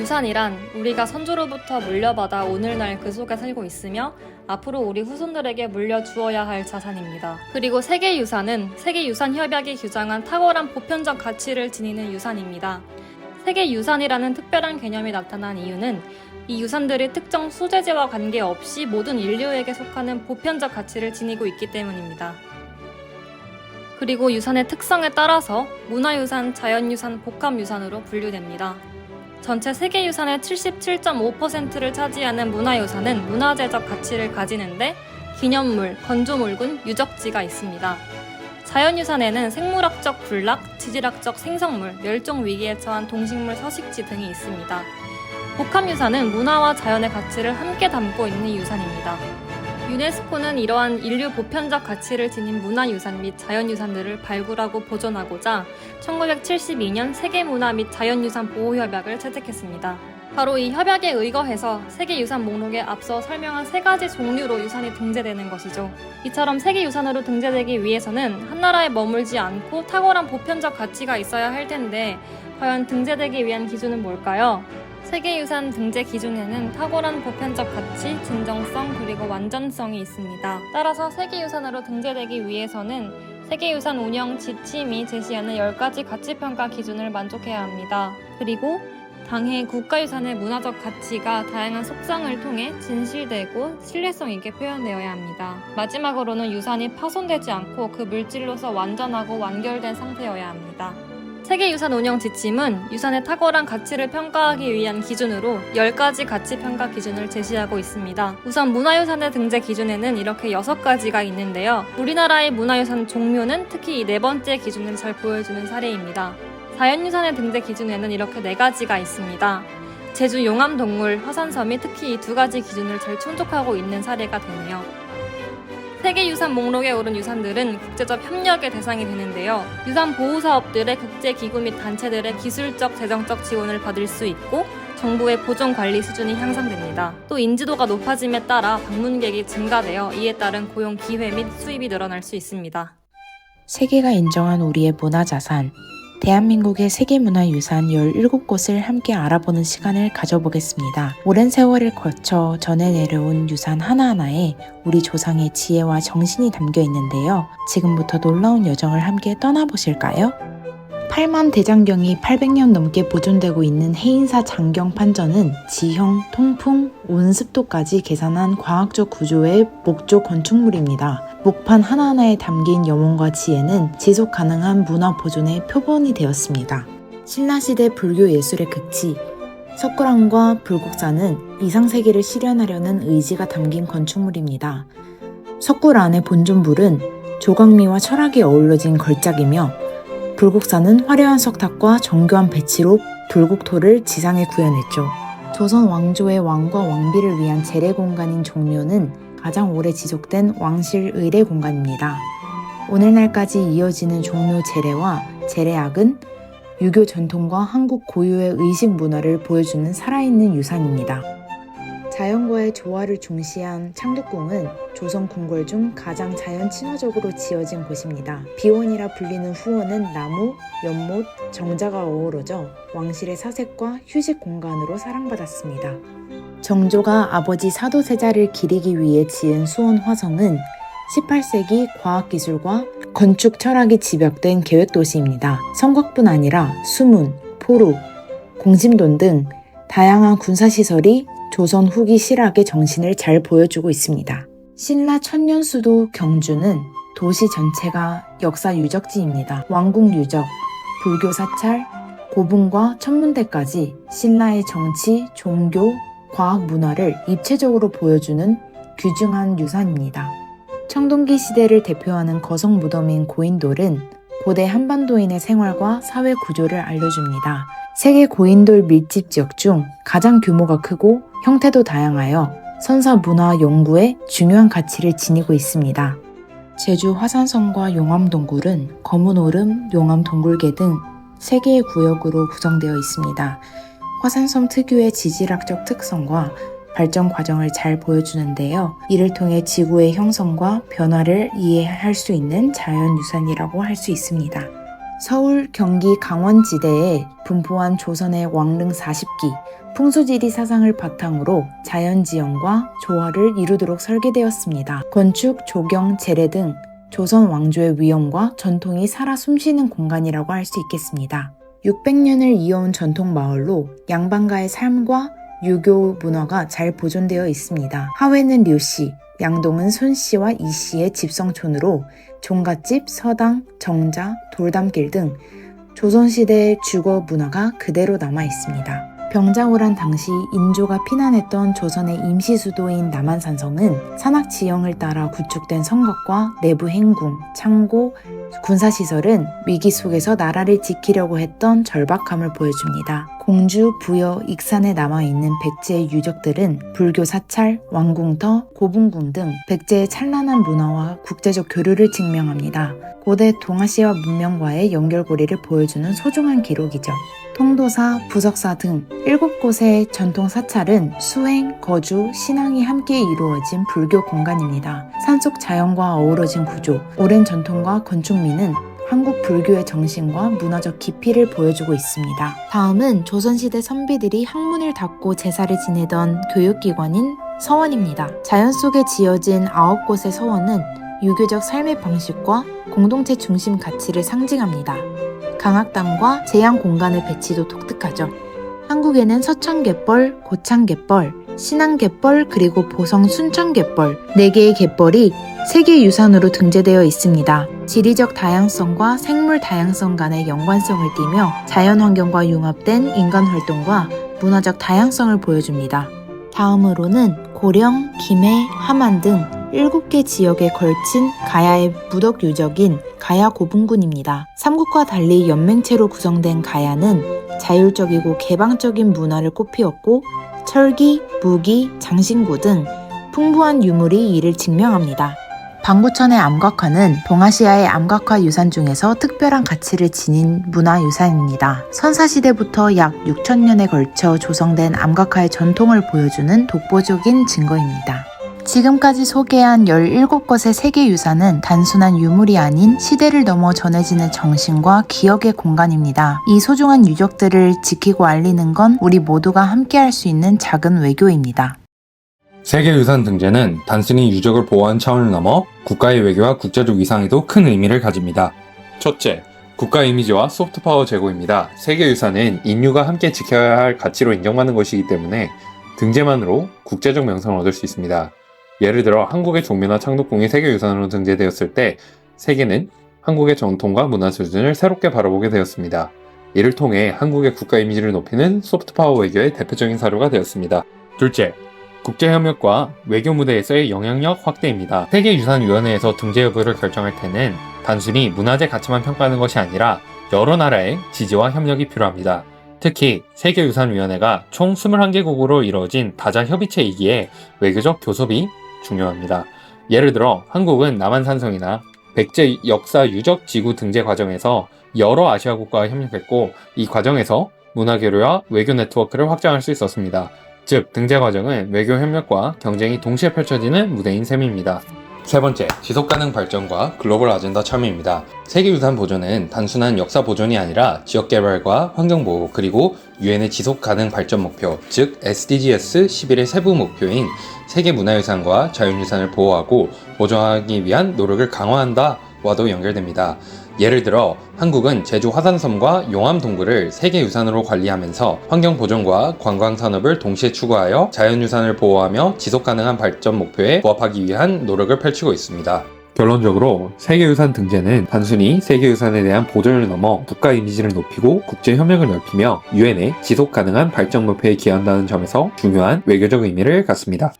유산이란 우리가 선조로부터 물려받아 오늘날 그 속에 살고 있으며 앞으로 우리 후손들에게 물려주어야 할 자산입니다. 그리고 세계유산은 세계유산협약이 규정한 탁월한 보편적 가치를 지니는 유산입니다. 세계유산이라는 특별한 개념이 나타난 이유는 이 유산들이 특정 소재지와 관계없이 모든 인류에게 속하는 보편적 가치를 지니고 있기 때문입니다. 그리고 유산의 특성에 따라서 문화유산, 자연유산, 복합유산으로 분류됩니다. 전체 세계유산의 77.5%를 차지하는 문화유산은 문화재적 가치를 가지는데 기념물, 건조물군, 유적지가 있습니다. 자연유산에는 생물학적 군락, 지질학적 생성물, 멸종 위기에 처한 동식물 서식지 등이 있습니다. 복합유산은 문화와 자연의 가치를 함께 담고 있는 유산입니다. 유네스코는 이러한 인류 보편적 가치를 지닌 문화유산 및 자연유산들을 발굴하고 보존하고자 1972년 세계문화 및 자연유산 보호협약을 채택했습니다. 바로 이 협약에 의거해서 세계유산 목록에 앞서 설명한 세 가지 종류로 유산이 등재되는 것이죠. 이처럼 세계유산으로 등재되기 위해서는 한 나라에 머물지 않고 탁월한 보편적 가치가 있어야 할 텐데 과연 등재되기 위한 기준은 뭘까요? 세계유산 등재 기준에는 탁월한 보편적 가치, 진정성, 그리고 완전성이 있습니다. 따라서 세계유산으로 등재되기 위해서는 세계유산 운영 지침이 제시하는 10가지 가치평가 기준을 만족해야 합니다. 그리고 당해 국가유산의 문화적 가치가 다양한 속성을 통해 진실되고 신뢰성 있게 표현되어야 합니다. 마지막으로는 유산이 파손되지 않고 그 물질로서 완전하고 완결된 상태여야 합니다. 세계유산 운영 지침은 유산의 탁월한 가치를 평가하기 위한 기준으로 10가지 가치 평가 기준을 제시하고 있습니다. 우선 문화유산의 등재 기준에는 이렇게 6가지가 있는데요. 우리나라의 문화유산 종묘는 특히 이 네 번째 기준을 잘 보여주는 사례입니다. 자연유산의 등재 기준에는 이렇게 4가지가 있습니다. 제주 용암동물, 화산섬이 특히 이 두 가지 기준을 잘 충족하고 있는 사례가 되네요. 세계유산 목록에 오른 유산들은 국제적 협력의 대상이 되는데요. 유산 보호 사업들의 국제 기구 및 단체들의 기술적, 재정적 지원을 받을 수 있고 정부의 보존 관리 수준이 향상됩니다. 또 인지도가 높아짐에 따라 방문객이 증가되어 이에 따른 고용 기회 및 수입이 늘어날 수 있습니다. 세계가 인정한 우리의 문화 자산, 대한민국의 세계문화유산 17곳을 함께 알아보는 시간을 가져보겠습니다. 오랜 세월을 거쳐 전해 내려온 유산 하나하나에 우리 조상의 지혜와 정신이 담겨 있는데요. 지금부터 놀라운 여정을 함께 떠나보실까요? 8만 대장경이 800년 넘게 보존되고 있는 해인사 장경 판전은 지형, 통풍, 온습도까지 계산한 과학적 구조의 목조 건축물입니다. 목판 하나하나에 담긴 영혼과 지혜는 지속 가능한 문화 보존의 표본이 되었습니다. 신라시대 불교 예술의 극치, 석굴암과 불국사는 이상세계를 실현하려는 의지가 담긴 건축물입니다. 석굴 안의 본尊불은 조각미와 철학이 어우러진 걸작이며 불국사는 화려한 석탑과 정교한 배치로 불국토를 지상에 구현했죠. 조선 왕조의 왕과 왕비를 위한 재래 공간인 종묘는 가장 오래 지속된 왕실 의례 공간입니다. 오늘날까지 이어지는 종묘 재래와 재래악은 유교 전통과 한국 고유의 의식 문화를 보여주는 살아있는 유산입니다. 자연과의 조화를 중시한 창덕궁은 조선 궁궐 중 가장 자연 친화적으로 지어진 곳입니다. 비원이라 불리는 후원은 나무, 연못, 정자가 어우러져 왕실의 사색과 휴식 공간으로 사랑받았습니다. 정조가 아버지 사도세자를 기리기 위해 지은 수원 화성은 18세기 과학기술과 건축 철학이 집약된 계획도시입니다. 성곽뿐 아니라 수문, 포로, 공심돈 등 다양한 군사시설이 조선 후기 실학의 정신을 잘 보여주고 있습니다. 신라 천년 수도 경주는 도시 전체가 역사 유적지입니다. 왕궁 유적, 불교 사찰, 고분과 천문대까지 신라의 정치, 종교, 과학 문화를 입체적으로 보여주는 귀중한 유산입니다. 청동기 시대를 대표하는 거성 무덤인 고인돌은 고대 한반도인의 생활과 사회 구조를 알려줍니다. 세계 고인돌 밀집 지역 중 가장 규모가 크고 형태도 다양하여 선사 문화 연구에 중요한 가치를 지니고 있습니다. 제주 화산성과 용암동굴은 검은 오름, 용암 동굴계 등 3개의 구역으로 구성되어 있습니다. 화산섬 특유의 지질학적 특성과 발전 과정을 잘 보여주는데요. 이를 통해 지구의 형성과 변화를 이해할 수 있는 자연유산이라고 할 수 있습니다. 서울, 경기, 강원 지대에 분포한 조선의 왕릉 40기, 풍수지리 사상을 바탕으로 자연지형과 조화를 이루도록 설계되었습니다. 건축, 조경, 재래 등 조선 왕조의 위엄과 전통이 살아 숨쉬는 공간이라고 할 수 있겠습니다. 600년을 이어온 전통 마을로 양반가의 삶과 유교 문화가 잘 보존되어 있습니다. 하회는 류씨, 양동은 손씨와 이씨의 집성촌으로 종갓집, 서당, 정자, 돌담길 등 조선시대의 주거 문화가 그대로 남아 있습니다. 병자호란 당시 인조가 피난했던 조선의 임시 수도인 남한산성은 산악 지형을 따라 구축된 성곽과 내부 행궁, 창고, 군사시설은 위기 속에서 나라를 지키려고 했던 절박함을 보여줍니다. 공주, 부여, 익산에 남아있는 백제의 유적들은 불교 사찰, 왕궁터, 고분궁 등 백제의 찬란한 문화와 국제적 교류를 증명합니다. 고대 동아시아 문명과의 연결고리를 보여주는 소중한 기록이죠. 통도사, 부석사 등 7곳의 전통 사찰은 수행, 거주, 신앙이 함께 이루어진 불교 공간입니다. 산속 자연과 어우러진 구조, 오랜 전통과 건축미는 한국 불교의 정신과 문화적 깊이를 보여주고 있습니다. 다음은 조선시대 선비들이 학문을 닫고 제사를 지내던 교육기관인 서원입니다. 자연 속에 지어진 아홉 곳의 서원은 유교적 삶의 방식과 공동체 중심 가치를 상징합니다. 강학당과 제양 공간의 배치도 독특하죠. 한국에는 서천갯벌, 고창갯벌, 신안갯벌, 그리고 보성 순천갯벌 4개의 갯벌이 세계유산으로 등재되어 있습니다. 지리적 다양성과 생물 다양성 간의 연관성을 띠며 자연환경과 융합된 인간활동과 문화적 다양성을 보여줍니다. 다음으로는 고령, 김해, 함안 등 7개 지역에 걸친 가야의 무덕 유적인 가야 고분군입니다. 삼국과 달리 연맹체로 구성된 가야는 자율적이고 개방적인 문화를 꽃피웠고 철기, 무기, 장신구 등 풍부한 유물이 이를 증명합니다. 방구천의 암각화는 동아시아의 암각화 유산 중에서 특별한 가치를 지닌 문화유산입니다. 선사시대부터 약 6천년에 걸쳐 조성된 암각화의 전통을 보여주는 독보적인 증거입니다. 지금까지 소개한 17곳의 세계유산은 단순한 유물이 아닌 시대를 넘어 전해지는 정신과 기억의 공간입니다. 이 소중한 유적들을 지키고 알리는 건 우리 모두가 함께할 수 있는 작은 외교입니다. 세계유산 등재는 단순히 유적을 보호한 차원을 넘어 국가의 외교와 국제적 위상에도 큰 의미를 가집니다. 첫째, 국가 이미지와 소프트파워 제고입니다. 세계유산은 인류가 함께 지켜야 할 가치로 인정받는 것이기 때문에 등재만으로 국제적 명성을 얻을 수 있습니다. 예를 들어 한국의 종묘나 창덕궁이 세계유산으로 등재되었을 때 세계는 한국의 전통과 문화 수준을 새롭게 바라보게 되었습니다. 이를 통해 한국의 국가 이미지를 높이는 소프트파워 외교의 대표적인 사료가 되었습니다. 둘째, 국제협력과 외교 무대에서의 영향력 확대입니다. 세계유산위원회에서 등재 여부를 결정할 때는 단순히 문화재 가치만 평가하는 것이 아니라 여러 나라의 지지와 협력이 필요합니다. 특히 세계유산위원회가 총 21개국으로 이루어진 다자 협의체이기에 외교적 교섭이 중요합니다. 예를 들어 한국은 남한산성이나 백제 역사 유적 지구 등재 과정에서 여러 아시아 국가와 협력했고 이 과정에서 문화 교류와 외교 네트워크를 확장할 수 있었습니다. 즉, 등재 과정은 외교 협력과 경쟁이 동시에 펼쳐지는 무대인 셈입니다. 세 번째, 지속 가능 발전과 글로벌 아젠다 참여입니다. 세계 유산 보존은 단순한 역사 보존이 아니라 지역 개발과 환경 보호 그리고 유엔의 지속 가능 발전 목표, 즉 SDGs 11의 세부 목표인 세계 문화유산과 자연유산을 보호하고 보존하기 위한 노력을 강화한다 와도 연결됩니다. 예를 들어 한국은 제주 화산섬과 용암 동굴을 세계 유산으로 관리하면서 환경 보존과 관광 산업을 동시에 추구하여 자연유산을 보호하며 지속 가능한 발전 목표에 부합하기 위한 노력을 펼치고 있습니다. 결론적으로 세계유산 등재는 단순히 세계유산에 대한 보존을 넘어 국가 이미지를 높이고 국제 협력을 넓히며 유엔의 지속 가능한 발전 목표에 기여한다는 점에서 중요한 외교적 의미를 갖습니다.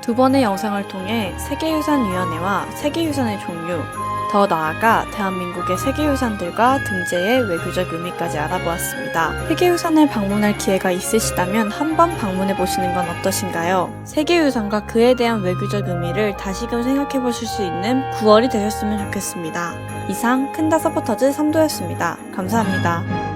두 번의 영상을 통해 세계유산위원회와 세계유산의 종류, 더 나아가 대한민국의 세계유산들과 등재의 외교적 의미까지 알아보았습니다. 세계유산을 방문할 기회가 있으시다면 한번 방문해 보시는 건 어떠신가요? 세계유산과 그에 대한 외교적 의미를 다시금 생각해 보실 수 있는 9월이 되셨으면 좋겠습니다. 이상 큰다 서포터즈 삼도였습니다. 감사합니다.